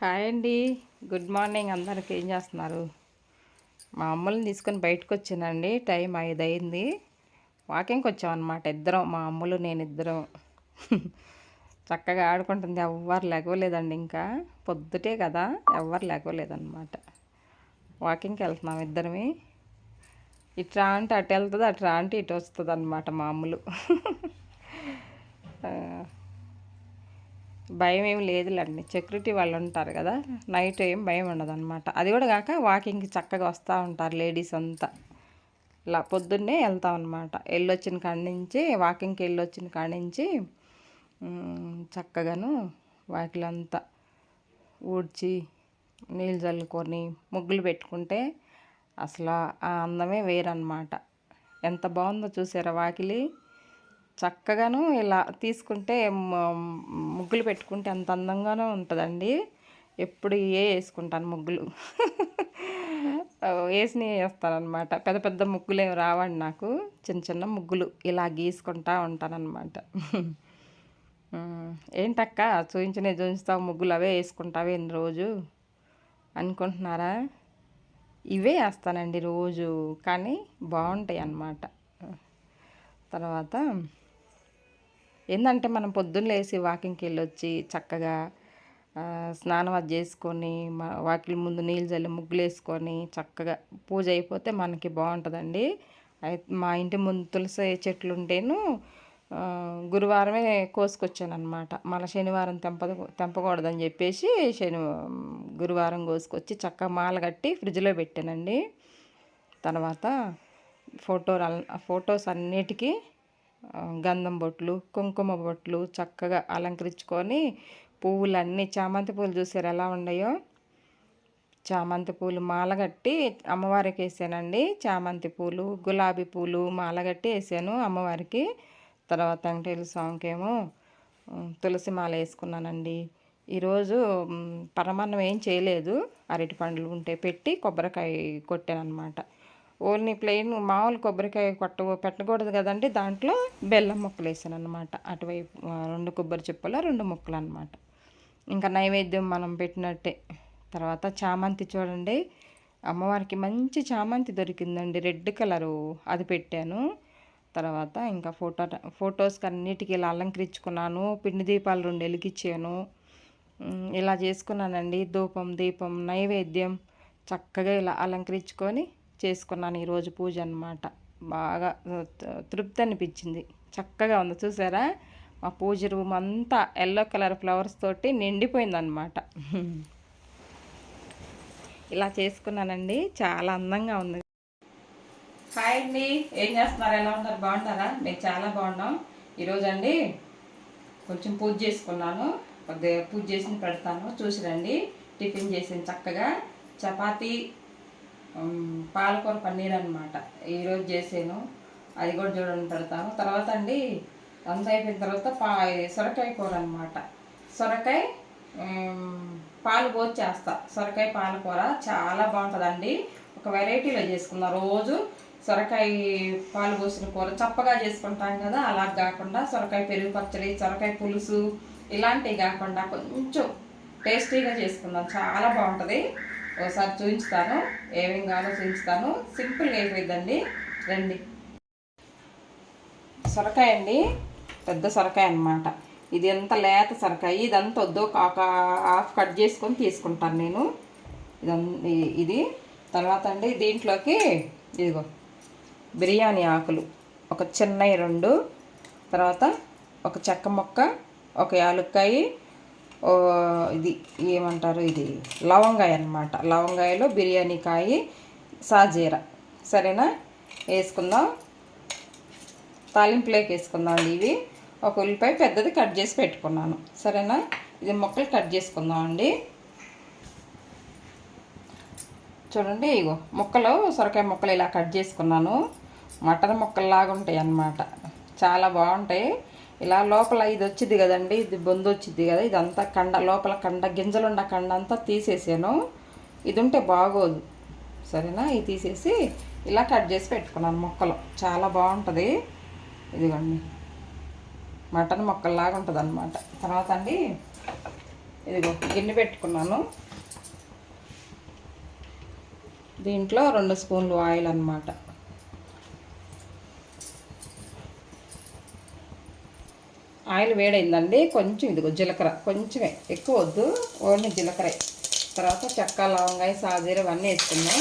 Hi అండి. Good morning. అందరికి ఏం చేస్తున్నారు? మా అమ్మల్ని తీసుకొని బయటకు వచ్చానండి. టైం ఐదు అయింది వాకింగ్కి వచ్చామన్నమాట ఇద్దరం. మా అమ్మలు నేను ఇద్దరం. చక్కగా ఆడుకుంటుంది. ఎవ్వరు లేకలేదండి ఇంకా. పొద్దుటే కదా. ఎవ్వరు లేకలేదన్నమాట వాకింగ్కి వెళ్తున్నాం ఇద్దరమి. ఇట్రా అంటే అటు వెళ్తుంది అట్రా అంటే ఇటు వస్తుంది అనమాట మా అమ్మలు. భయం ఏం లేదులేండి. సెక్యూరిటీ వాళ్ళు ఉంటారు కదా నైట్ ఏం భయం ఉండదు అనమాట అది కూడా కాక వాకింగ్కి చక్కగా వస్తూ ఉంటారు లేడీస్ అంతా. ఇలా పొద్దున్నే వెళ్తాం అనమాట వెళ్ళొచ్చిన కాడి నుంచి వాకింగ్కి వెళ్ళొచ్చిన కాడి నుంచి చక్కగాను వాకిలంతా ఊడ్చి నీళ్ళు చల్లుకొని ముగ్గులు పెట్టుకుంటే అసలు ఆ అందమే వేరనమాట ఎంత బాగుందో చూసారా వాకిలి? చక్కగాను ఇలా తీసుకుంటే ముగ్గులు పెట్టుకుంటే అంత అందంగానూ ఉంటుందండి. ఎప్పుడు ఏ వేసుకుంటాను ముగ్గులు. వేసినవి వేస్తానమాట పెద్ద పెద్ద ముగ్గులు ఏమి రావండి నాకు. చిన్న చిన్న ముగ్గులు ఇలా గీసుకుంటా ఉంటానన్నమాట. ఏంటక్క? చూయించినవి చూపిస్తావు ముగ్గులు అవే వేసుకుంటావే ఎన్ని రోజు? అనుకుంటున్నారా? ఇవే వేస్తానండి రోజు. కానీ బాగుంటాయి అన్నమాట తర్వాత ఏంటంటే మనం పొద్దున్న లేసి వాకింగ్కి వెళ్ళొచ్చి చక్కగా స్నానం అది చేసుకొని మా వాకిలి ముందు నీళ్ళు చల్లి ముగ్గులు వేసుకొని చక్కగా పూజ అయిపోతే మనకి బాగుంటుందండి. అయితే మా ఇంటి ముందు తులసి చెట్లు ఉంటేను గురువారమే కోసుకొచ్చానమాట మళ్ళీ శనివారం తెంప తెంపకూడదని చెప్పేసి శని గురువారం కోసుకొచ్చి చక్కగా మాల కట్టి ఫ్రిడ్జ్లో పెట్టానండి. తర్వాత ఫోటో ఫొటోస్ అన్నిటికీ గంధం బొట్లు కుంకుమ బొట్లు చక్కగా అలంకరించుకొని పువ్వులన్నీ చామంతి పూలు చూసారు ఎలా ఉన్నాయో? చామంతి పూలు మాల కట్టి అమ్మవారికి వేసానండి. చామంతి పూలు గులాబీ పూలు మాల కట్టి వేసాను అమ్మవారికి. తర్వాత వెంకటేశ్వర స్వామికేమో తులసి మాల వేసుకున్నానండి. ఈరోజు పరమాన్నం ఏం చేయలేదు. అరటి పండ్లు ఉంటే పెట్టి కొబ్బరికాయ కొట్టాను అనమాట ఓన్లీ ప్లెయిన్ మామూలు కొబ్బరికాయ కొట్ట పెట్టకూడదు కదండి. దాంట్లో బెల్లం ముక్కలు వేసాను అనమాట అటువైపు రెండు కొబ్బరి చిప్పలు రెండు ముక్కలు అనమాట ఇంకా నైవేద్యం మనం పెట్టినట్టే. తర్వాత చామంతి చూడండి. అమ్మవారికి మంచి చామంతి దొరికిందండి. రెడ్ కలరు అది పెట్టాను. తర్వాత ఇంకా ఫోటో ఫొటోస్కి అన్నిటికీ ఇలా అలంకరించుకున్నాను. పిండి దీపాలు రెండు వెలిగించాను. ఇలా చేసుకున్నానండి. ధూపం దీపం నైవేద్యం చక్కగా ఇలా అలంకరించుకొని చేసుకున్నాను ఈరోజు పూజ అన్నమాట. బాగా తృప్తి అనిపించింది. చక్కగా ఉంది. చూసారా? మా పూజ రూమ్ అంతా ఎల్లో కలర్ ఫ్లవర్స్ తోటి నిండిపోయిందనమాట ఇలా చేసుకున్నానండి. చాలా అందంగా ఉంది. హాయ్ అండి. ఏం చేస్తున్నారు? ఎలా ఉన్నారు? బాగుంటారా మేము చాలా బాగున్నాం. ఈరోజు అండి కొంచెం పూజ చేసుకున్నాను. కొద్దిగా పూజ చేసి పెడతాను. చూసి రండి. టిఫిన్ చేసిన చక్కగా. చపాతీ పాలకూర పన్నీర్ అనమాట ఈరోజు చేసాను. అది కూడా చూడండి పెడతాను. తర్వాత అండి అంత అయిపోయిన తర్వాత పా సొరకాయ కూర అనమాట సొరకాయ పాలు పోసి చేస్తా. సొరకాయ పాలకూర చాలా బాగుంటుందండి. ఒక వెరైటీలో చేసుకున్నా రోజు సొరకాయ పాలు పోసిన కూర చప్పగా చేసుకుంటాం కదా అలా కాకుండా సొరకాయ పెరుగు పచ్చడి సొరకాయ పులుసు ఇలాంటివి కాకుండా కొంచెం టేస్టీగా చేసుకుందాం. చాలా బాగుంటుంది. ఒకసారి చూపించుతాను ఏమేం కావాలో చూపిస్తాను. సింపుల్గా అయిపోయిందండి రండి. సొరకాయ అండి. పెద్ద సొరకాయ అన్నమాట. ఇది ఎంత లేత సొరకాయ. ఇదంతా వద్దు. ఒక హాఫ్ కట్ చేసుకొని తీసుకుంటాను నేను. ఇది ఇది. తర్వాత అండి దీంట్లోకి ఇదిగో బిర్యానీ ఆకులు. ఒక చిన్నవి రెండు. తర్వాత ఒక చెక్క మొక్క ఒక యాలుక్కాయి ఇది ఏమంటారు ఇది? లవంగాయ అన్నమాట. లవంగాయలో బిర్యానీ కాయ సాజీర. సరేనా? వేసుకుందాం. తాలింపులోకి వేసుకుందాం అండి ఇవి. ఒక ఉల్లిపాయ పెద్దది కట్ చేసి పెట్టుకున్నాను. సరేనా? ఇది ముక్కలు కట్ చేసుకుందాం అండి. చూడండి ఇగో ముక్కలు సొరకాయ ముక్కలు ఇలా కట్ చేసుకున్నాను. మటన్ ముక్కల్లాగా ఉంటాయి అన్నమాట చాలా బాగుంటాయి. ఇలా లోపల ఇది వచ్చింది కదండి ఇది బొందు వచ్చింది కదా ఇదంతా కండ లోపల కండ గింజలుండ కండ అంతా తీసేసాను. ఇది ఉంటే బాగోదు. సరేనా? ఇది తీసేసి ఇలా కట్ చేసి పెట్టుకున్నాను మొక్కలు. చాలా బాగుంటుంది. ఇదిగోండి. మటన్ మొక్కల్లాగా ఉంటుంది అనమాట తర్వాత అండి ఇదిగో గిన్నె పెట్టుకున్నాను. దీంట్లో రెండు స్పూన్లు ఆయిల్ అన్నమాట. ఆయిల్ వేడైందండి. కొంచెం ఇదిగో జీలకర్ర. కొంచెమే. ఎక్కువ వద్దు. ఓన్లీ జీలకర్ర. తర్వాత చెక్క లవంగాయ సాజీర ఇవన్నీ వేసుకున్నాం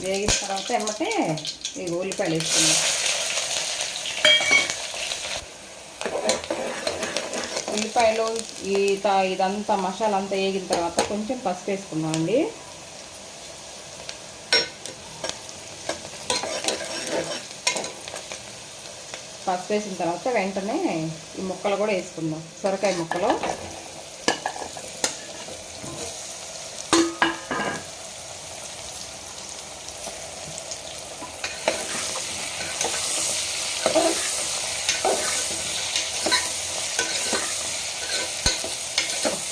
వేగిన తర్వాత ఏమంటే ఈ ఉల్లిపాయలు వేసుకున్నాం ఉల్లిపాయలు ఈ తా- ఇదంతా మసాలా అంతా వేగిన తర్వాత కొంచెం పసుపు వేసుకున్నాం అండి పసుపు వేసిన తర్వాత వెంటనే ఈ ముక్కలు కూడా వేసుకుందాం. సొరకాయ ముక్కలు.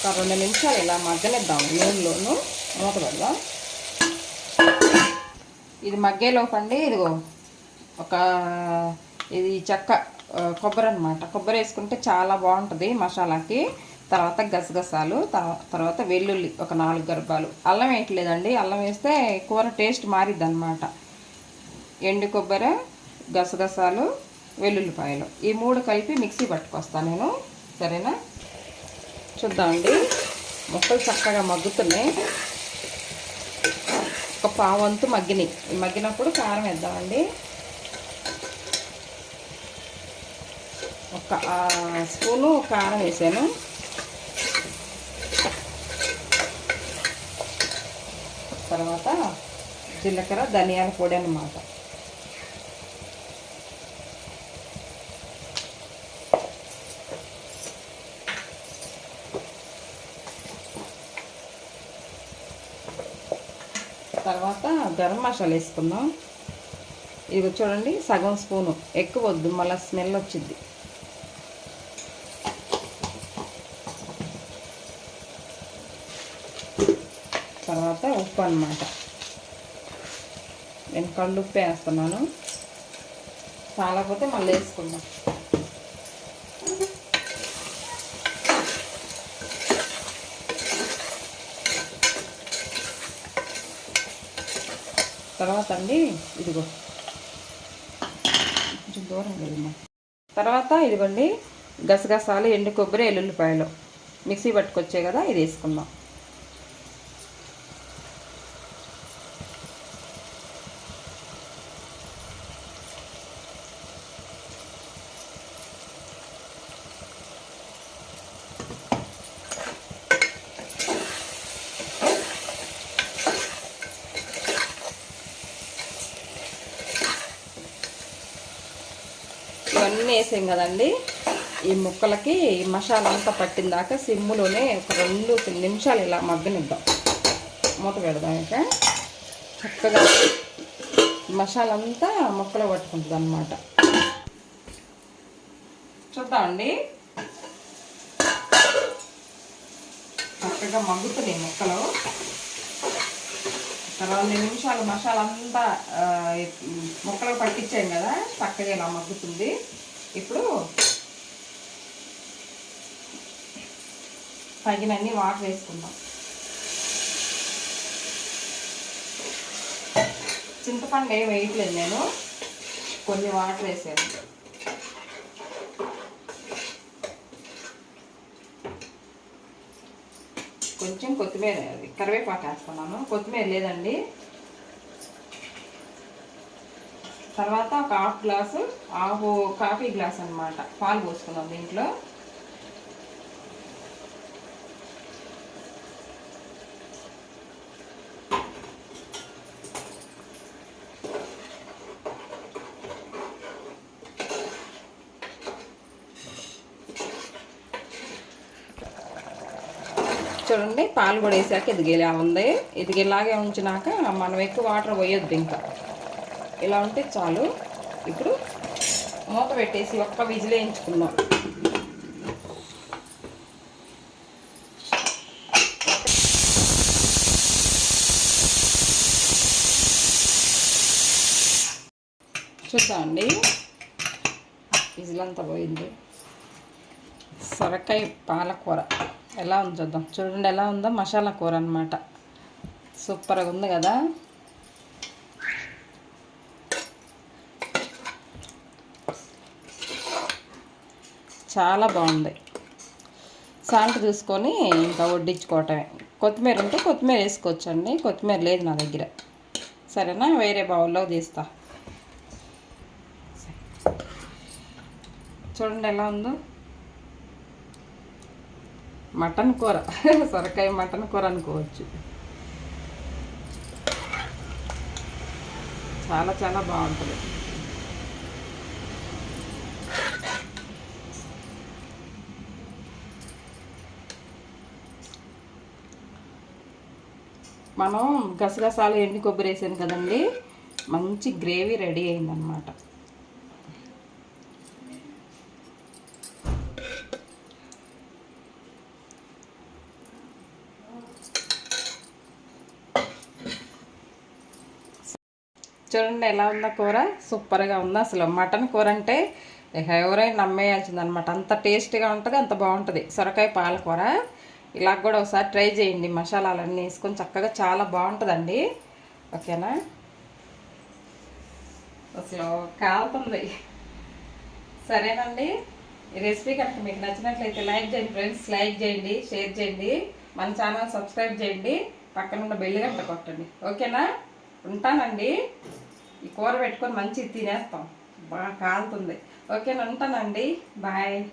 ఒక రెండు నిమిషాలు ఇలా మగ్గనిద్దాం నూనెలోను మూత పెడదాం. ఇది మగ్గే లోపండి ఇదిగో. ఒక ఇది చెక్క కొబ్బరి అనమాట కొబ్బరి వేసుకుంటే చాలా బాగుంటుంది మసాలాకి. తర్వాత గసగసాలు తర్వాత వెల్లుల్లి ఒక నాలుగు గర్భాలు. అల్లం వేయట్లేదండి. అల్లం వేస్తే కూర టేస్ట్ మారిద్ది అనమాట ఎండు కొబ్బరి గసగసాలు వెల్లుల్లిపాయలు. ఈ మూడు కలిపి మిక్సీ పట్టుకొస్తాను నేను. సరేనా? చూద్దామండి. మొక్కలు చక్కగా మగ్గుతున్నాయి. ఒక పావంతు మగ్గినాయి. ఈ మగ్గినప్పుడు కారం వేద్దామండి ఒక ఆ, స్పూను కారం వేసాను. తర్వాత జీలకర్ర ధనియాల పొడి అన్నమాట. తర్వాత గరం మసాలా వేసుకుందాం. ఇది చూడండి సగం స్పూను. ఎక్కువ వద్దు మళ్ళీ స్మెల్ వచ్చింది తర్వాత ఉప్పు అనమాట నేను కళ్ళు ఉప్పు వేస్తున్నాను. చాలకపోతే మళ్ళీ వేసుకుందాం. తర్వాత అండి ఇదిగో. కొంచెం దూరం వెళ్ళమ్మా తర్వాత ఇదిగోండి గసగసాలు ఎండు కొబ్బరి ఎల్లుల్లిపాయలు మిక్సీ పట్టుకొచ్చే కదా ఇది వేసుకుందాం. ఇవన్నీ వేసాం కదండి? ఈ ముక్కలకి ఈ మసాలా అంతా పట్టిన దాకా సిమ్ములోనే ఒక రెండు నిమిషాలు ఇలా మగ్గనిద్దాం. మూత పెడదాం ఇక. చక్కగా మసాలంతా మసాలా అంతా పట్టుకుంటుంది అనమాట చూద్దామండి. చక్కగా మగ్గుతున్నాయి ముక్కలు. రెండు నిమిషాలు మసాలా అంతా ముక్కలు పట్టించాం కదా చక్కగా ఇలా మగ్గుతుంది. ఇప్పుడు తగినన్ని వాటర్ వేసుకుందాం. చింతపండు ఏం వేయట్లేదు నేను. కొన్ని వాటర్ వేసాను. కొంచెం కొత్తిమీర కరివేపాకు వేసుకున్నాను. కొత్తిమీర లేదండి. తర్వాత ఒక half glass half coffee glass అనమాట పాలు పోసుకున్నాం దీంట్లో. చూడండి పాలు కూడా వేసాక ఎదిగేలా ఉంది. ఎదిగేలాగే ఉంచినాక మనం ఎక్కువ వాటర్ పోయొద్దు ఇంకా. ఇలా ఉంటే చాలు. ఇప్పుడు మూత పెట్టేసి ఒక్క విజిల్ వేయించుకుందాం చూద్దామండి. విజిల్ అంతా పోయింది. సొరకాయ పాలకూర. ఎలా ఉంది చూద్దాం. చూడండి ఎలా ఉందో మసాలా కూర అనమాట సూపర్గా ఉంది కదా? చాలా బాగుంది. సాల్ట్ చూసుకొని ఇంకా వడ్డించుకోవటమే. కొత్తిమీర ఉంటే కొత్తిమీర వేసుకోవచ్చండి. కొత్తిమీర లేదు నా దగ్గర. సరేనా? వేరే బౌల్లో తీస్తా. చూడండి ఎలా ఉందో. మటన్ కూర. సొరకాయ మటన్ కూర అనుకోవచ్చు. చాలా చాలా బాగుంటుంది. మనం గసగసాలు ఎండి కొబ్బరి వేసాను కదండి. మంచి గ్రేవీ రెడీ అయిందనమాట చూడండి ఎలా ఉందా కూర? సూపర్గా ఉంది? అసలు మటన్ కూర అంటే ఎవరైనా నమ్మేయాల్సిందనమాట అంత టేస్టీగా ఉంటుంది అంత బాగుంటుంది. సొరకాయ పాలకూర. ఇలా కూడా ఒకసారి ట్రై చేయండి. మసాలాలన్నీ వేసుకొని చక్కగా చాలా బాగుంటుందండి. ఓకేనా? అసలు కాలుతుంది. సరేనండి. ఈ రెసిపీ కనుక మీకు నచ్చినట్లయితే లైక్ చేయండి ఫ్రెండ్స్. లైక్ చేయండి షేర్ చేయండి. మన ఛానల్ సబ్స్క్రైబ్ చేయండి. పక్కన ఉన్న బెల్లి గంట కొట్టండి. ఓకేనా? ఉంటానండి. ఈ కూర పెట్టుకొని మంచి తినేస్తాం. బాగా కాలుతుంది. ఓకేనా? ఉంటానండి. బాయ్.